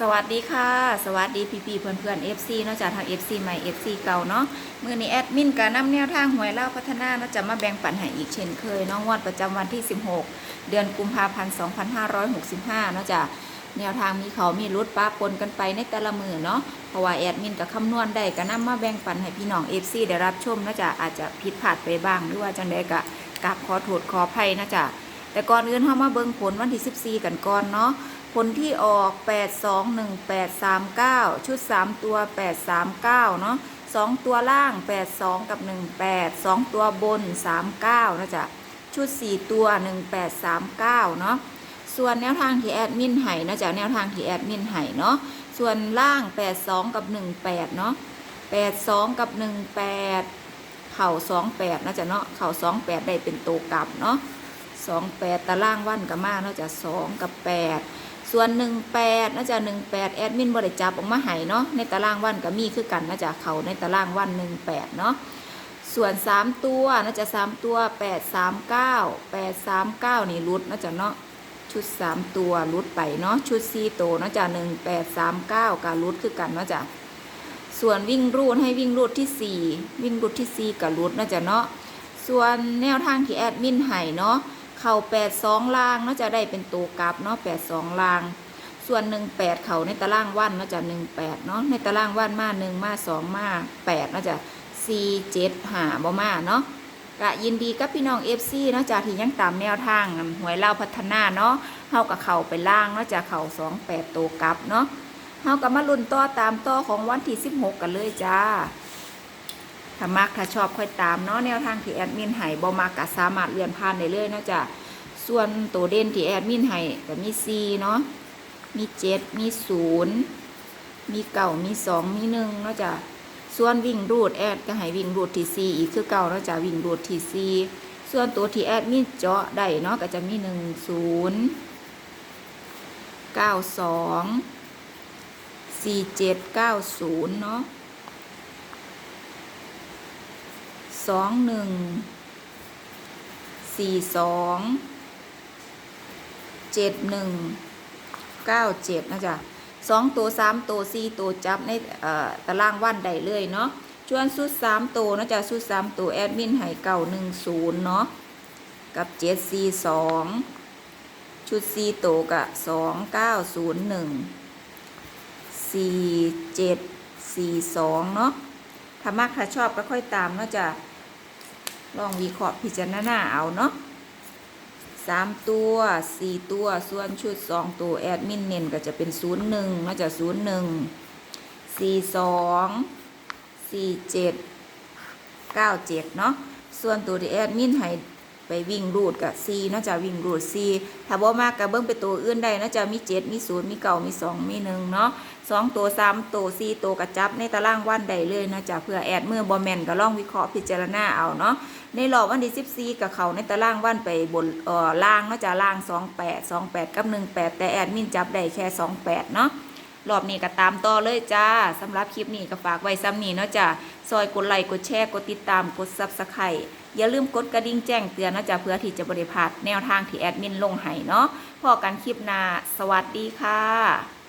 สวัสดีค่ะ สวัสดีพี่พี่เพื่อนเพื่อนๆ FC เนอกจากทาง FC ใหม่ FC เก่าเนาะมือนี้แอดมินการนำแนวทางหวยเล่าพัฒนาเนาะจะมาแบ่งปันให้อีกเช่นเคยน้องวัดประจำวันที่ 16 เดือนกุมภาพันธ์2565เนาะจะแนวทางมีเขามีรุดป้าปนกันไปในแต่ละมือเนาะเพราะว่าแอดมินกับคำนวณได้ก็นำมาแบ่งปันให้พี่น้อง FC ได้รับชมเนาะจะอาจจะผิดพลาดไปบ้างหรือว่าจังใดก็กราบขอโทษขออภัยนะจ๊ะ แต่ก่อนอื่นเฮามาเบิ่งผลวันที่ 14 กันก่อนเนาะผลที่ออก 8 2 1 8 3 9 ชุด 3 ตัว 8 3 9 เนาะ2ตัวล่าง 8 2 กับ 1 8 2 ตัวบน 3 9 นะจ๊ะ ชุด 4 ตัว 1 8 3 9 เนาะส่วนแนวทางที่แอดมินให้นะจ๊ะแนวทางที่แอดมินให้เนาะส่วนล่าง 8 2 กับ 1 8 เนาะ8 2 กับ 1 8 เข่า2 8 นะจ๊ะเนาะเข่า2 8 ได้เป็นโตกลับเนาะ 2 8ตารางวันกับมาเนาะจ๊ะ2กับ8ส่วน18น่าจะ18แปดแอดมินบริจับออกมาให้เนาะในตารางวันก็มีคือกันน่าจะเขาในตารางวัน18เนาะส่วน 3 ตัวน่าจะ3ตัว 8 3 9 8 3 9 นี่รุดน่าจะเนาะชุด 3 ตัวรุดไปเนาะชุด4ตัวน่าจะ1 8 3 9กับรุดคือกันน่าจะส่วนวิ่งรูดให้วิ่งรูดที่ 4 วิ่งรูดที่ 4 กับรุดน่าจะเนาะส่วนแนวทางที่แอดมินให้เนาะ เข่าแปดสองล่างเนาะจะได้เป็นตัวกลับเนาะแปดสองล่าง ส่วนหนึ่งแปดเข่าในตารางวันเนาะจะหนึ่งแปดเนาะในตารางวันมาหนึ่งมาสองมาแปดเนาะจะสี่เจ็ดหาบ่มาเนาะกะยินดีกับพี่น้องเอฟซีเนาะจากที่ยังตามแนวทางหวยเล่าพัฒนาเนาะเฮากับเข่าไปล่างเนาะจะเข่าสองแปดตัวกลับเนาะเฮากับมาลุ้นต่อตามต่อของวันที่สิบหกกันเลยจ้า ถ้ามักถ้าชอบค่อยตามเนาะแนวทางที่แอดมินให้บ่มักก็สามารถเลื่อนผ่านได้เลยเนาะจ้ะส่วนตัวเด่นที่แอดมินให้ก็มี4เนาะมี7มี0มีเก่ามี2มี1เนาะจ้ะส่วนวิ่งรูดแอดก็ให้วิ่งรูดที่ 4 อีกคือเก่าเนาะจ้ะวิ่งรูดที่ 4 ส่วนตัวที่แอดมินเจาะได้เนาะก็จะมี 1 0 9 2 4 7 9 0 เนาะ สองหนึ่งสี่สองเจ็ดหนึ่งเก้าเจ็ดนะจ๊ะสองตัวสามตัวสี่ตัวจับในเอ่อตารางวันได้เลยเนาะชวนสุดสามตัวนะจ๊ะสุดสามตัวแอดมินให้เก่าหนึ่งศูนย์เนาะกับเจ็ดสี่สองชุดสี่ตัวกับสองเก้าศูนย์หนึ่งสี่เจ็ดสี่สองเนาะถ้ามักถ้าชอบก็ค่อยตามเนาะจะ ลองวิเคราะห์พิจารณาเอาเนาะสามตัวสี่ตัวส่วนชุดสองตัวแอดมินเน้นก็จะเป็นศูนย์หนึ่งนาะจะศูนย์หนึ่งสี่สองสี่เจ็ดเก้าเจ็ดเนาะส่วนตัวที่แอดมินให้ ไปวิ่งรูดกับซีเนาจะวิ่งรูดซีถ้าบ่มากก็เบิ่งไปตัวอื่นได้เนาจะมีเจ็ดมีศูนย์มีเก่ามีสองมีหนึ่งเนาะสองตัวสามตัวสี่ตัวกระจับในตารางวันใดเลยนะจ๊ะเพื่อแอดมือบอมแมนก็ลองวิเคราะห์พิจารณาเอาเนาะในรอบวันที่สิบสี่กับเขาในตารางวันไปบนเอ่อล่างเนาจะล่างสองแปดสองแปดกับหนึ่งแปดแต่แอดมินจับได้แค่สองแปดเนาะ รอบนี้ก็ตามต่อเลยจ้าสำหรับคลิปนี้ก็ฝากไว้ซ้ำนี้เนาะจ้ะซอยกดไลค์กดแชร์กดติดตามกดซับสไครต์อย่าลืมกดกระดิ่งแจ้งเตือนนะจ๊ะเพื่อที่จะบริพาดแนวทางที่แอดมินลงให้เนาะพอกันคลิปหน้าสวัสดีค่ะ